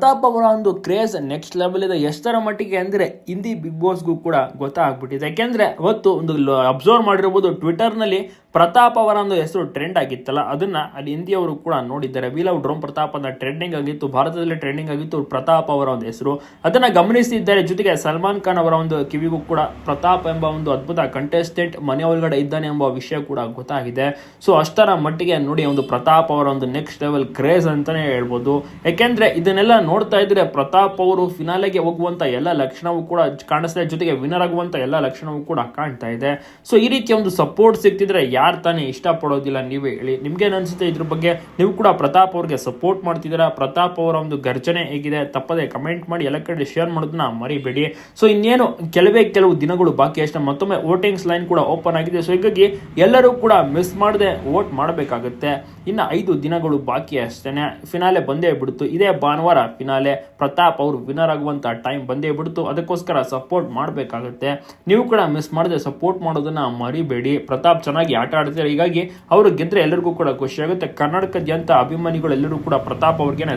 ಪ್ರತಾಪ್ ಅವರ ಒಂದು craze next level ಇದೆ. ಎಷ್ಟರ ಮಟ್ಟಿಗೆ ಅಂದ್ರೆ ಹಿಂದಿ ಬಿಗ್ ಬಾಸ್ಗೂ ಕೂಡ ಗೊತ್ತಾಗ್ಬಿಟ್ಟಿದೆ. ಯಾಕೆಂದ್ರೆ ಅವತ್ತು ಒಂದು ಅಬ್ಸರ್ವ್ ಮಾಡಿರ್ಬೋದು ಟ್ವಿಟರ್ನಲ್ಲಿ ಪ್ರತಾಪ್ ಅವರ ಒಂದು ಹೆಸರು ಟ್ರೆಂಡ್ ಆಗಿತ್ತಲ್ಲ, ಅದನ್ನ ಅಲ್ಲಿ ಹಿಂದಿಯವರು ಕೂಡ ನೋಡಿದ್ದಾರೆ. ವಿ ಲವ್ ಡ್ರೋಮ್ ಪ್ರತಾಪ್ ಅಂತ ಟ್ರೆಂಡಿಂಗ್ ಆಗಿತ್ತು, ಭಾರತದಲ್ಲಿ ಟ್ರೆಂಡಿಂಗ್ ಆಗಿತ್ತು ಪ್ರತಾಪ್ ಅವರ ಒಂದು ಹೆಸರು. ಅದನ್ನ ಗಮನಿಸಿದ್ದಾರೆ ಜೊತೆಗೆ ಸಲ್ಮಾನ್ ಖಾನ್ ಅವರ ಒಂದು ಕಿವಿಗೂ ಕೂಡ ಪ್ರತಾಪ್ ಎಂಬ ಒಂದು ಅದ್ಭುತ ಕಂಟೆಸ್ಟೆಂಟ್ ಮನೆ ಒಳಗಡೆ ಇದ್ದಾನೆ ಎಂಬ ವಿಷಯ ಕೂಡ ಗೊತ್ತಾಗಿದೆ. ಸೊ ಅಷ್ಟರ ಮಟ್ಟಿಗೆ ನೋಡಿ ಒಂದು ಪ್ರತಾಪ್ ಅವರ ಒಂದು ನೆಕ್ಸ್ಟ್ ಲೆವೆಲ್ ಕ್ರೇಜ್ ಅಂತಾನೆ ಹೇಳ್ಬೋದು. ಯಾಕೆಂದ್ರೆ ಇದನ್ನೆಲ್ಲ ನೋಡ್ತಾ ಇದ್ರೆ ಪ್ರತಾಪ್ ಅವರು ಫಿನಾಲೆಗೆ ಹೋಗುವಂತ ಎಲ್ಲ ಲಕ್ಷಣವೂ ಕೂಡ ಕಾಣಿಸ್ತಾ ಜೊತೆಗೆ ವಿನರ್ ಆಗುವಂತ ಎಲ್ಲ ಲಕ್ಷಣವೂ ಕೂಡ ಕಾಣ್ತಾ ಇದೆ. ಸೊ ಈ ರೀತಿಯ ಒಂದು ಸಪೋರ್ಟ್ ಸಿಗ್ತಿದ್ರೆ ಯಾರು ತಾನೇ ಇಷ್ಟಪಡೋದಿಲ್ಲ ನೀವೇ ಹೇಳಿ. ನಿಮ್ಗೆ ಅನಿಸುತ್ತೆ ಇದ್ರ ಬಗ್ಗೆ? ನೀವು ಕೂಡ ಪ್ರತಾಪ್ ಅವ್ರಿಗೆ ಸಪೋರ್ಟ್ ಮಾಡ್ತಿದ್ದೀರಾ? ಪ್ರತಾಪ್ ಅವರ ಒಂದು ಗರ್ಜನೆ ಹೇಗಿದೆ? ತಪ್ಪದೆ ಕಮೆಂಟ್ ಮಾಡಿ ಎಲ್ಲ ಕಡೆ ಶೇರ್ ಮಾಡೋದನ್ನ ಮರಿಬೇಡಿ. ಸೊ ಇನ್ನೇನು ಕೆಲವೇ ಕೆಲವು ದಿನಗಳು ಬಾಕಿ ಅಷ್ಟೇ. ಮತ್ತೊಮ್ಮೆ ವೋಟಿಂಗ್ಸ್ ಲೈನ್ ಕೂಡ ಓಪನ್ ಆಗಿದೆ. ಸೊ ಹೀಗಾಗಿ ಎಲ್ಲರೂ ಕೂಡ ಮಿಸ್ ಮಾಡದೆ ವೋಟ್ ಮಾಡಬೇಕಾಗುತ್ತೆ. ಇನ್ನು ಐದು ದಿನಗಳು ಬಾಕಿ ಅಷ್ಟೇ ಫಿನಾಲೆ ಬಂದೇ ಬಿಡ್ತು. ಇದೇ ಭಾನುವಾರ ಫಿನಾಲೆ ಪ್ರತಾಪ್ ಅವರು ವಿನರ್ ಆಗುವಂತ ಟೈಮ್ ಬಂದೇ ಬಿಡ್ತು. ಅದಕ್ಕೋಸ್ಕರ ಸಪೋರ್ಟ್ ಮಾಡಬೇಕಾಗುತ್ತೆ. ನೀವು ಕೂಡ ಮಿಸ್ ಮಾಡದೆ ಸಪೋರ್ಟ್ ಮಾಡೋದನ್ನ ಮರಿಬೇಡಿ. ಪ್ರತಾಪ್ ಚೆನ್ನಾಗಿ ಆಟ ಆಡ್ತಾರೆ ಹೀಗಾಗಿ ಅವರು ಗೆದ್ರೆ ಎಲ್ಲರಿಗೂ ಕೂಡ ಖುಷಿ ಆಗುತ್ತೆ. ಕರ್ನಾಟಕದಾದ್ಯಂತ ಅಭಿಮಾನಿಗಳು ಎಲ್ಲರೂ ಕೂಡ ಪ್ರತಾಪ್ ಅವ್ರಿಗೇನೆ